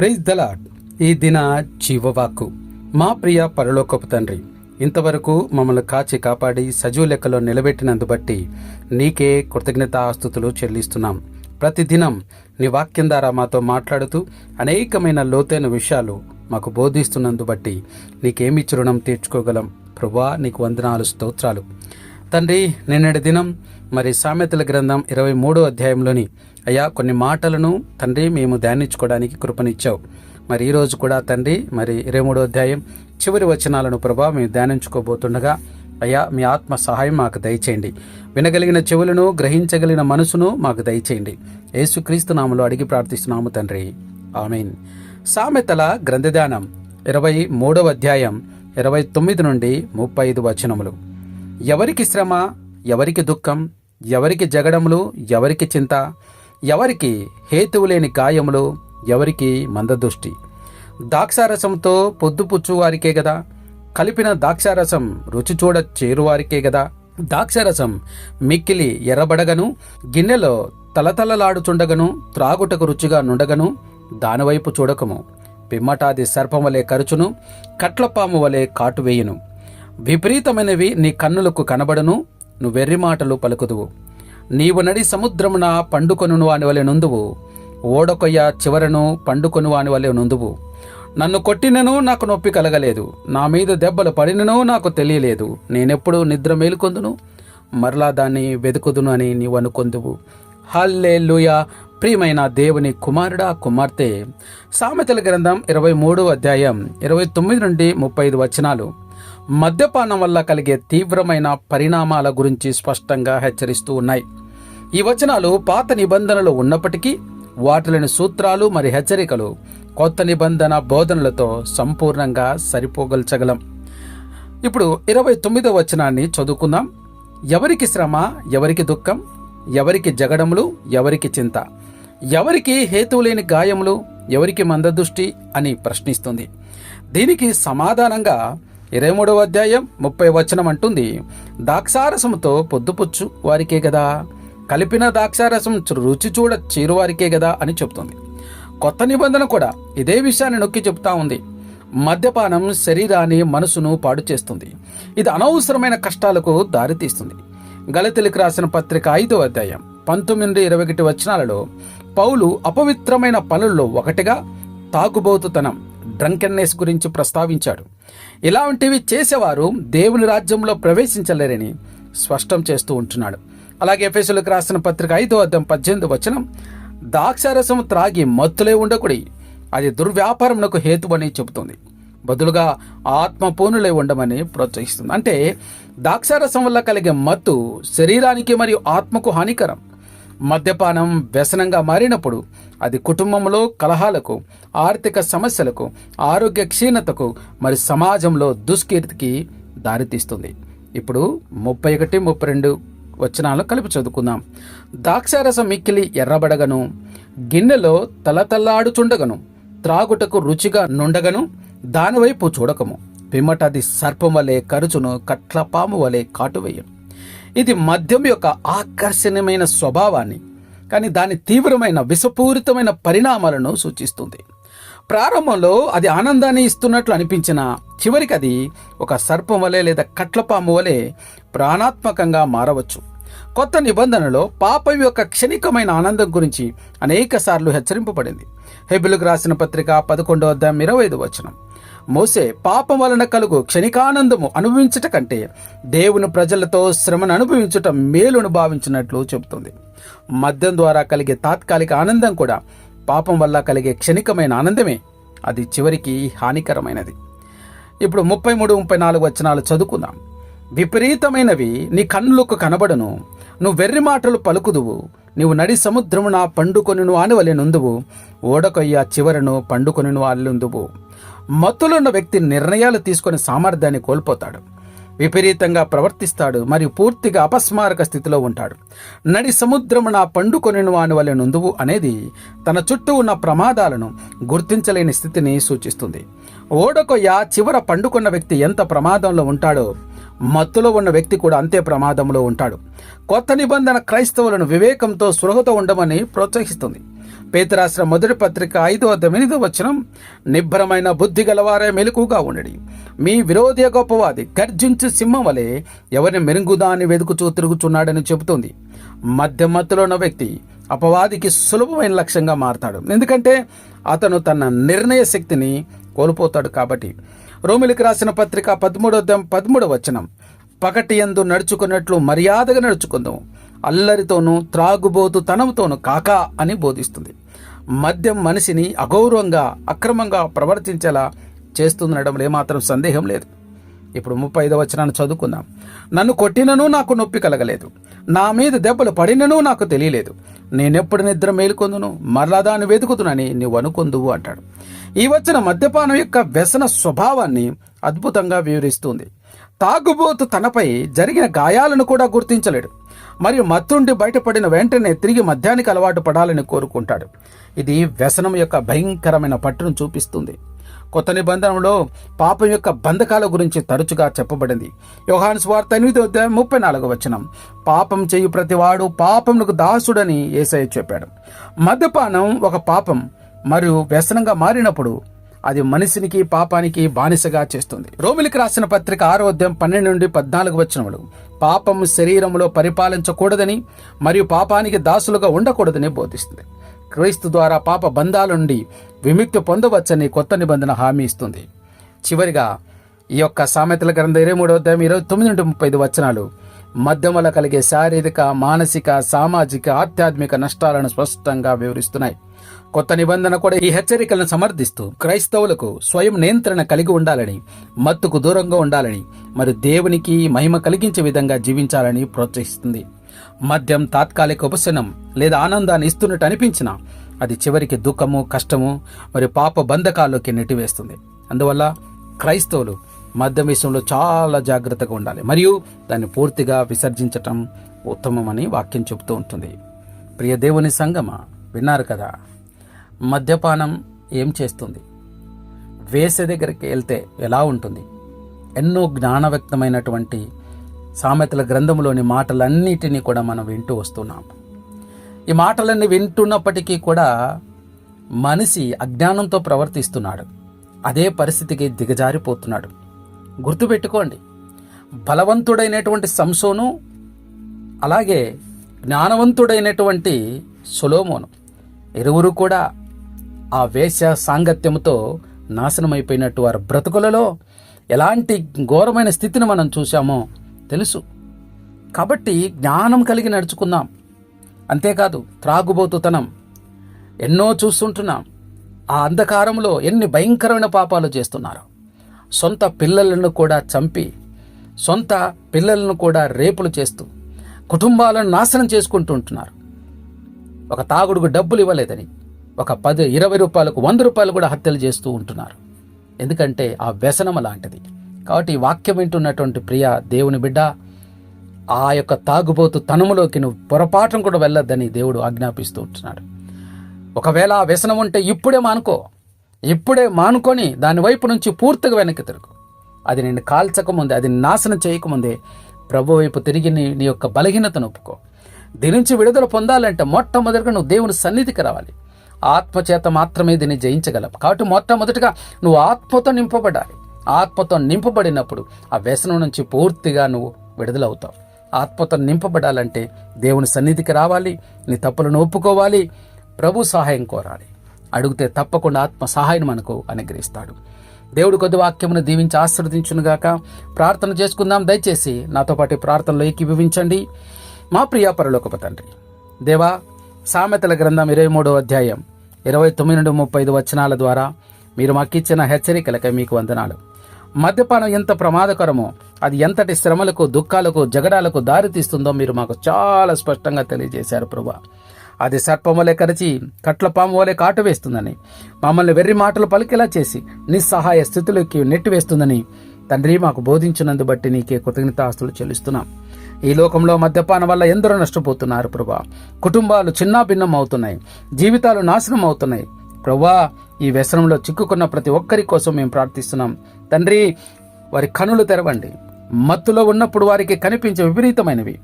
Praise the Lord ఈ దిన జీవవాక్కు. మా ప్రియ పరలోకపు తండ్రి ఇంతవరకు మమ్మల్ని కాచి కాపాడి సజీవ లెక్కలో నిలబెట్టినందు బట్టి నీకే కృతజ్ఞతాస్తుతులు చెల్లిస్తున్నాం. ప్రతిదినం నీ వాక్యం ద్వారా మాతో మాట్లాడుతూ అనేకమైన లోతైన విషయాలు మాకు బోధిస్తున్నందు బట్టి నీకేమి రుణం తీర్చుకోగలం? ప్రభా నీకు వందనాలు స్తోత్రాలు. తండ్రి నిన్నటి దినం మరి సామెతల గ్రంథం ఇరవై మూడో అధ్యాయంలోని అయ్యా కొన్ని మాటలను తండ్రి మేము ధ్యానించుకోవడానికి కృపనిచ్చావు. మరి ఈరోజు కూడా తండ్రి మరి ఇరవై మూడో అధ్యాయం చివరి వచనాలను ప్రభా మేము ధ్యానించుకోబోతుండగా అయ్యా మీ ఆత్మ సహాయం మాకు దయచేయండి. వినగలిగిన చెవులను గ్రహించగలిగిన మనసును మాకు దయచేయండి. యేసుక్రీస్తు నామలో అడిగి ప్రార్థిస్తున్నాము తండ్రి. ఆమెన్. సామెతల గ్రంథదానం ఇరవై మూడవ అధ్యాయం ఇరవై తొమ్మిది నుండి ముప్పై ఐదు వచనములు. ఎవరికి శ్రమ ఎవరికి దుఃఖం ఎవరికి జగడములు ఎవరికి చింత ఎవరికి హేతువు లేని గాయములు ఎవరికి మందదృష్టి. ద్రాక్షారసంతో పొద్దుపుచ్చు వారికే కదా కలిపిన ద్రాక్షారసం రుచి చూడ చేరువారికే కదా ద్రాక్షారసం మిక్కిలి ఎర్రబడగను గిన్నెలో తలతలలాడుచుండగను త్రాగుటకు రుచిగా నుండగను దానివైపు చూడకము. పిమ్మటాది సర్పం వలె కరుచును కట్లపాము వలె కాటువేయును విపరీతమైనవి నీ కన్నులకు కనబడను నువ్వెర్రి మాటలు పలుకుదువు. నీవు నడి సముద్రమున పండుకొను వాని వలె నుందువు. ఓడకొయ్య చివరను పండుకొను వాని వలె నుందువు. నన్ను కొట్టినను నాకు నొప్పి కలగలేదు. నా మీద దెబ్బలు పడినను నాకు తెలియలేదు. నేనెప్పుడు నిద్ర మేలుకొందును? మరలా దాన్ని వెతుకుదును అని నీవు అనుకొందువు. హల్లే ప్రియమైన దేవుని కుమారుడా కుమార్తె! సామెతల గ్రంథం ఇరవై మూడు అధ్యాయం ఇరవై తొమ్మిది నుండి ముప్పై ఐదు వచనాలు. మద్యపానం వల్ల కలిగే తీవ్రమైన పరిణామాల గురించి స్పష్టంగా హెచ్చరిస్తూ ఉన్నాయి. ఈ వచనాలు పాత నిబంధనలు ఉన్నప్పటికీ వాటిలోని సూత్రాలు మరి హెచ్చరికలు కొత్త నిబంధన బోధనలతో సంపూర్ణంగా సరిపోగల్చగలం. ఇప్పుడు ఇరవై తొమ్మిదో వచనాన్ని చదువుకుందాం. ఎవరికి శ్రమ ఎవరికి దుఃఖం ఎవరికి జగడములు ఎవరికి చింత? ఎవరికి హేతువు లేని గాయములు ఎవరికి మందదృష్టి అని ప్రశ్నిస్తుంది. దీనికి సమాధానంగా ఇరవై మూడవ అధ్యాయం ముప్పై వచనం అంటుంది. దాక్షారసముతో పొద్దుపుచ్చు వారికే కదా కలిపిన దాక్షారసం రుచి చూడ చేరువారికే కదా అని చెప్తుంది. కొత్త నిబంధన కూడా ఇదే విషయాన్ని నొక్కి చెప్తా ఉంది. మద్యపానం శరీరాన్ని మనసును పాడు చేస్తుంది. ఇది అనవసరమైన కష్టాలకు దారితీస్తుంది గలతెలికి రాసిన పత్రిక ఐదో అధ్యాయం పంతొమ్మిది ఇరవై ఒకటి వచనాలలో పౌలు అపవిత్రమైన పనుల్లో ఒకటిగా తాగుబోతుతనం డ్రంకెన్నెస్ గురించి ప్రస్తావించాడు. ఇలాంటివి చేసేవారు దేవుని రాజ్యంలో ప్రవేశించలేరని స్పష్టం చేస్తూ ఉంటున్నాడు. అలాగే ఎఫెసులకు రాసిన పత్రిక ఐదో అద్దం పద్దెనిమిది వచనం ద్రాక్షారసం త్రాగి మత్తులే ఉండకుడి అది దుర్వ్యాపారమునకు హేతువని చెబుతుంది. బదులుగా ఆత్మపూనులై ఉండమని ప్రోత్సహిస్తుంది. అంటే ద్రాక్షారసం వల్ల కలిగే మత్తు శరీరానికి మరియు ఆత్మకు హానికరం. మద్యపానం వ్యసనంగా మారినప్పుడు అది కుటుంబంలో కలహాలకు ఆర్థిక సమస్యలకు ఆరోగ్య క్షీణతకు మరి సమాజంలో దుష్కీర్తికి దారితీస్తుంది. ఇప్పుడు ముప్పై ఒకటి ముప్పై రెండు వచనాలు కలిపి చదువుకుందాం. ద్రాక్షారసం మిక్కిలి ఎర్రబడగను గిన్నెలో తలతల్లాడుచుండగను త్రాగుటకు రుచిగా నుండగను దానివైపు చూడకము. పిమ్మట అది సర్పం వలె కరుచును కట్లపాము వలె కాటువేయను ఇది మద్యం యొక్క ఆకర్షణీయమైన స్వభావాన్ని కానీ దాని తీవ్రమైన విషపూరితమైన పరిణామాలను సూచిస్తుంది. ప్రారంభంలో అది ఆనందాన్ని ఇస్తున్నట్లు అనిపించిన చివరికి అది ఒక సర్పం వలె లేదా కట్లపాము వలె ప్రాణాత్మకంగా మారవచ్చు. కొత్త నిబంధనలో పాపం యొక్క క్షణికమైన ఆనందం గురించి అనేక సార్లు హెచ్చరింపబడింది. హెబిలుకు రాసిన పత్రిక పదకొండో అధ్యాయం ఇరవై ఐదు వచనం. మోసే పాపం వలన కలుగు క్షణికానందము అనుభవించట కంటే దేవుని ప్రజలతో శ్రమను అనుభవించుట మేలును భావించినట్లు చెబుతుంది. మద్యం ద్వారా కలిగే తాత్కాలిక ఆనందం కూడా పాపం వల్ల కలిగే క్షణికమైన ఆనందమే. అది చివరికి హానికరమైనది. ఇప్పుడు ముప్పై మూడు ముప్పై నాలుగు వచనాలు చదువుకుందాం. విపరీతమైనవి నీ కన్నులకు కనబడను. నువ్వు వెర్రి మాటలు పలుకుదువు. నీవు నడి సముద్రమున పండుకొనిను ఆనవలెనుందువు ఓడకొయ్య చివరను పండుకొనిను అల్లుందువు మత్తులున్న వ్యక్తి నిర్ణయాలు తీసుకునే సామర్థ్యాన్ని కోల్పోతాడు. విపరీతంగా ప్రవర్తిస్తాడు మరియు పూర్తిగా అపస్మారక స్థితిలో ఉంటాడు. నడి సముద్రమున పండుకొని వాని వలె నుందువు అనేది తన చుట్టూ ఉన్న ప్రమాదాలను గుర్తించలేని స్థితిని సూచిస్తుంది. ఓడకొయ్య చివర పండుకున్న వ్యక్తి ఎంత ప్రమాదంలో ఉంటాడో మత్తులో ఉన్న వ్యక్తి కూడా అంతే ప్రమాదంలో ఉంటాడు. కొత్త నిబంధన క్రైస్తవులను వివేకంతో స్పృహతో ఉండమని ప్రోత్సహిస్తుంది. పేతరాశ్ర మొదటి పత్రిక ఐదో ఎనిమిదో వచనం నిబ్బరమైన బుద్ధి గలవారే మెలకుగా ఉండడి. మీ విరోధి గొప్పవాది గర్జించు సింహం వలె ఎవరిని మెరుగుదాన్ని వెతుకుచూ తిరుగుచున్నాడని చెబుతుంది. మధ్యమత్తులో ఉన్న వ్యక్తి అపవాదికి సులభమైన లక్ష్యంగా మారతాడు. ఎందుకంటే అతను తన నిర్ణయ శక్తిని కోల్పోతాడు కాబట్టి. రోమిలికి రాసిన పత్రిక పదమూడో పదమూడవ వచనం పగటి ఎందు నడుచుకున్నట్లు మర్యాదగా నడుచుకుందాం. అల్లరితోనూ త్రాగుబోతు తనంతోనూ కాకా అని బోధిస్తుంది. మద్యం మనిషిని అగౌరవంగా అక్రమంగా ప్రవర్తించేలా చేస్తుందనడంలో ఏమాత్రం సందేహం లేదు. ఇప్పుడు ముప్పై ఐదవ వచనాన్ని చదువుకుందాం. నన్ను కొట్టినను నాకు నొప్పి కలగలేదు. నా మీద దెబ్బలు పడినను నాకు తెలియలేదు. నేనెప్పుడు నిద్ర మేలుకొందును? మరలా దాన్ని వెతుకుతునని నువ్వు అనుకొందువు అంటాడు. ఈ వచ్చిన మద్యపానం యొక్క వ్యసన స్వభావాన్ని అద్భుతంగా వివరిస్తుంది. తాగుబోతు తనపై జరిగిన గాయాలను కూడా గుర్తించలేడు. మరియు మత్తుండి బయటపడిన వెంటనే తిరిగి మద్యానికి అలవాటు పడాలని కోరుకుంటాడు. ఇది వ్యసనం యొక్క భయంకరమైన పట్టును చూపిస్తుంది. కొత్త నిబంధనలో పాపం యొక్క బంధకాల గురించి తరచుగా చెప్పబడింది. యోహాను స్వార్థ ఎనిమిది అధ్యాయం ముప్పై నాలుగు వచనం. పాపం చేయు ప్రతివాడు పాపమునకు దాసుడని ఏసయ్య చెప్పాడు. మద్యపానం ఒక పాపం మరియు వ్యసనంగా మారినప్పుడు అది మనిషినికి పాపానికి బానిసగా చేస్తుంది. రోమిలికి రాసిన పత్రిక ఆరో అధ్యాయం పన్నెండు నుండి పద్నాలుగు వచనములు. పాపం శరీరంలో పరిపాలించకూడదని మరియు పాపానికి దాసులుగా ఉండకూడదని బోధిస్తుంది. క్రీస్తు ద్వారా పాప బంధాల నుండి విముక్తి పొందవచ్చని కొత్త నిబంధన హామీ ఇస్తుంది. చివరిగా ఈ యొక్క సామెతల గ్రంథ ఇరవై మూడవ అధ్యాయం ఇరవై తొమ్మిది నుండి ముప్పై ఐదు వచనాలు. మధ్యమల కలిగే శారీరక మానసిక సామాజిక ఆధ్యాత్మిక నష్టాలను స్పష్టంగా వివరిస్తున్నాయి. కొత్త నిబంధన కూడా ఈ హెచ్చరికలను సమర్థిస్తూ క్రైస్తవులకు స్వయం నియంత్రణ కలిగి ఉండాలని మత్తుకు దూరంగా ఉండాలని మరి దేవునికి మహిమ కలిగించే విధంగా జీవించాలని ప్రోత్సహిస్తుంది. మద్యం తాత్కాలిక ఉపశనం లేదా ఆనందాన్ని ఇస్తున్నట్టు అనిపించినా అది చివరికి దుఃఖము కష్టము మరి పాప బంధకాల్లోకి నెట్టివేస్తుంది. అందువల్ల క్రైస్తవులు మద్యం విషయంలో చాలా జాగ్రత్తగా ఉండాలి. మరియు దాన్ని పూర్తిగా విసర్జించటం ఉత్తమమని వాక్యం చెబుతూ ఉంటుంది. ప్రియ దేవుని సంగమ విన్నారు కదా? మద్యపానం ఏం చేస్తుంది? వేసే దగ్గరికి వెళ్తే ఎలా ఉంటుంది? ఎన్నో జ్ఞానవ్యక్తమైనటువంటి సామెతల గ్రంథంలోని మాటలన్నిటినీ కూడా మనం వింటూ వస్తున్నాం. ఈ మాటలన్నీ వింటున్నప్పటికీ కూడా మనిషి అజ్ఞానంతో ప్రవర్తిస్తున్నాడు. అదే పరిస్థితికి దిగజారిపోతున్నాడు. గుర్తుపెట్టుకోండి బలవంతుడైనటువంటి సంసోను అలాగే జ్ఞానవంతుడైనటువంటి సులోమోను ఇరువురు కూడా ఆ వేశ్య సాంగత్యంతో నాశనమైపోయినట్టు వారి బ్రతుకులలో ఎలాంటి ఘోరమైన స్థితిని మనం చూసామో తెలుసు. కాబట్టి జ్ఞానం కలిగి నడుచుకుందాం. అంతేకాదు త్రాగుబోతుతనం. ఎన్నో చూస్తుంటున్నాం. ఆ అంధకారంలో ఎన్ని భయంకరమైన పాపాలు చేస్తున్నారు. సొంత పిల్లలను కూడా చంపి సొంత పిల్లలను కూడా రేపులు చేస్తూ కుటుంబాలను నాశనం చేసుకుంటూ ఉంటున్నారు. ఒక తాగుడుకు డబ్బులు ఇవ్వలేదని ఒక పది ఇరవై రూపాయలకు వంద రూపాయలు కూడా హత్యలు చేస్తూ ఉంటున్నారు. ఎందుకంటే ఆ వ్యసనం లాంటిది కాబట్టి ఈ వాక్యం వింటున్నటువంటి ప్రియ దేవుని బిడ్డ ఆ యొక్క తాగుబోతు తనములోకి నువ్వు పొరపాటును కూడా వెళ్ళొద్దని దేవుడు ఆజ్ఞాపిస్తూ ఉంటున్నాడు. ఒకవేళ ఆ వ్యసనం ఉంటే ఇప్పుడే మానుకో. ఇప్పుడే మానుకొని దాని వైపు నుంచి పూర్తిగా వెనక్కి తిరుగు. అది నేను కాల్చకముందే అది నాశనం చేయకముందే ప్రభు వైపు తిరిగి నీ నీ యొక్క బలహీనతను ఒప్పుకో. దీని నుంచి విడుదల పొందాలంటే మొట్టమొదటిగా నువ్వు దేవుని సన్నిధికి రావాలి. ఆత్మచేత మాత్రమే దీన్ని జయించగలవు కాబట్టి మొట్టమొదటిగా నువ్వు ఆత్మతో నింపబడాలి. ఆత్మతో నింపబడినప్పుడు ఆ వ్యసనం నుంచి పూర్తిగా నువ్వు విడుదలవుతావు. ఆత్మతో నింపబడాలంటే దేవుని సన్నిధికి రావాలి నీ తప్పులను ఒప్పుకోవాలి ప్రభు సహాయం కోరాలి. అడిగితే తప్పకుండా ఆత్మ సహాయం మనకు అనుగ్రహిస్తాడు. దేవుడు కొద్ది వాక్యమును దీవించి ఆశీర్వదించునుగాక. ప్రార్థన చేసుకుందాం. దయచేసి నాతో పాటు ప్రార్థనలో ఏకీభవించండి. మా ప్రియ పరలోకపు తండ్రి దేవా సామెతల గ్రంథం ఇరవై మూడో అధ్యాయం ఇరవై తొమ్మిది నుండి ముప్పై ఐదు వచనాల ద్వారా మీరు మాకిచ్చిన హెచ్చరికలకై మీకు వందనాలు. మద్యపానం ఎంత ప్రమాదకరమో అది ఎంతటి శ్రమలకు దుఃఖాలకు జగడాలకు దారితీస్తుందో మీరు మాకు చాలా స్పష్టంగా తెలియజేశారు ప్రభా. అది సర్పం వలె కరిచి కట్లపాము వలె కాటు వేస్తుందని మమ్మల్ని వెర్రి మాటలు పలికేలా చేసి నిస్సహాయ స్థితిలోకి నెట్టివేస్తుందని తండ్రి మాకు బోధించినందు బట్టి నీకే కృతజ్ఞతాస్తులు చెల్లిస్తున్నాం. ఈ లోకంలో మద్యపానం వల్ల ఎందరో నష్టపోతున్నారు ప్రభా. కుటుంబాలు చిన్నాభిన్నం అవుతున్నాయి జీవితాలు నాశనం అవుతున్నాయి ప్రభా ఈ వ్యసనంలో చిక్కుకున్న ప్రతి ఒక్కరి కోసం మేము ప్రార్థిస్తున్నాం. తండ్రి వారి కనులు తెరవండి. మత్తులో ఉన్నప్పుడు వారికి కనిపించే విపరీతమైనవి.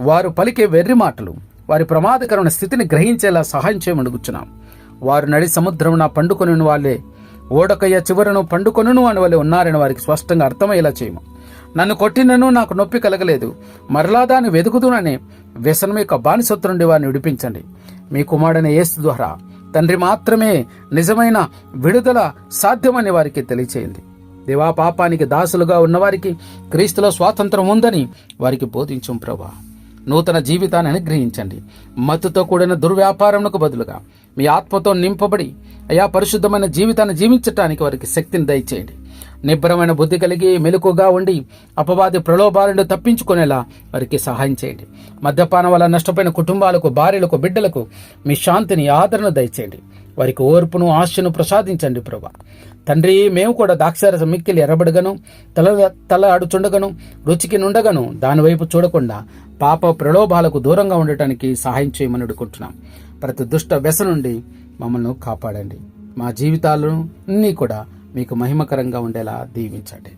వారు పలికే వెర్రి మాటలు వారి ప్రమాదకరమైన స్థితిని గ్రహించేలా సహాయం చేయమడుగుచున్నాం వారు నడి సముద్రమున పండుకొనిన వాళ్ళే ఓడకయ్య చివరను పండుకొనును అని వాళ్ళే ఉన్నారని వారికి స్పష్టంగా అర్థమయ్యేలా చేయము. నన్ను కొట్టినను నాకు నొప్పి కలగలేదు. మరలా దాన్ని వెతుకుతుననే వ్యసనం యొక్క బానిసత్తు నుండి వారిని విడిపించండి. మీ కుమారుడైన ఏసు ద్వారా తండ్రి మాత్రమే నిజమైన విడుదల సాధ్యమని వారికి తెలియచేయండి. దేవా పాపానికి దాసులుగా ఉన్నవారికి క్రీస్తులో స్వాతంత్రం ఉందని వారికి బోధించం ప్రభా. నూతన జీవితాన్ని అనుగ్రహించండి. మత్తుతో కూడిన దుర్వ్యాపారమునకు బదులుగా మీ ఆత్మతో నింపబడి అయా పరిశుద్ధమైన జీవితాన్ని జీవించటానికి వారికి శక్తిని దయచేయండి. నిబ్బరమైన బుద్ధి కలిగి మెలకుగా ఉండి అపవాది ప్రలోభాలను తప్పించుకునేలా వారికి సహాయం చేయండి. మద్యపానం వల్ల నష్టపోయిన కుటుంబాలకు భార్యలకు బిడ్డలకు మీ శాంతిని ఆదరణ దయచేయండి. వారికి ఓర్పును ఆశను ప్రసాదించండి ప్రభా. తండ్రి మేము కూడా దాక్షారస మిక్కిలి ఎర్రబడగను తల తల అడుచుండగను రుచికి నుండగను దానివైపు చూడకుండా పాప ప్రలోభాలకు దూరంగా ఉండటానికి సహాయం చేయమని అడుగుకుంటున్నాం. ప్రతి దుష్ట వ్యస నుండి మమ్మల్ని కాపాడండి. మా జీవితాలను అన్నీ కూడా మీకు మహిమకరంగా ఉండేలా దీవించండి.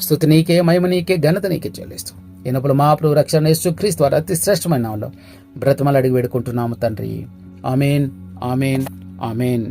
స్థుతి నీకే మహిమ నీకే ఘనత నీకే చెల్లిస్తూ. ఇనప్పుడు మా ప్రభు రక్షణ యేసు క్రీస్తు వారి అతి శ్రేష్టమైన నామంలో బ్రతమలు అడిగి వేడుకుంటున్నాము తండ్రి. Amen amen amen.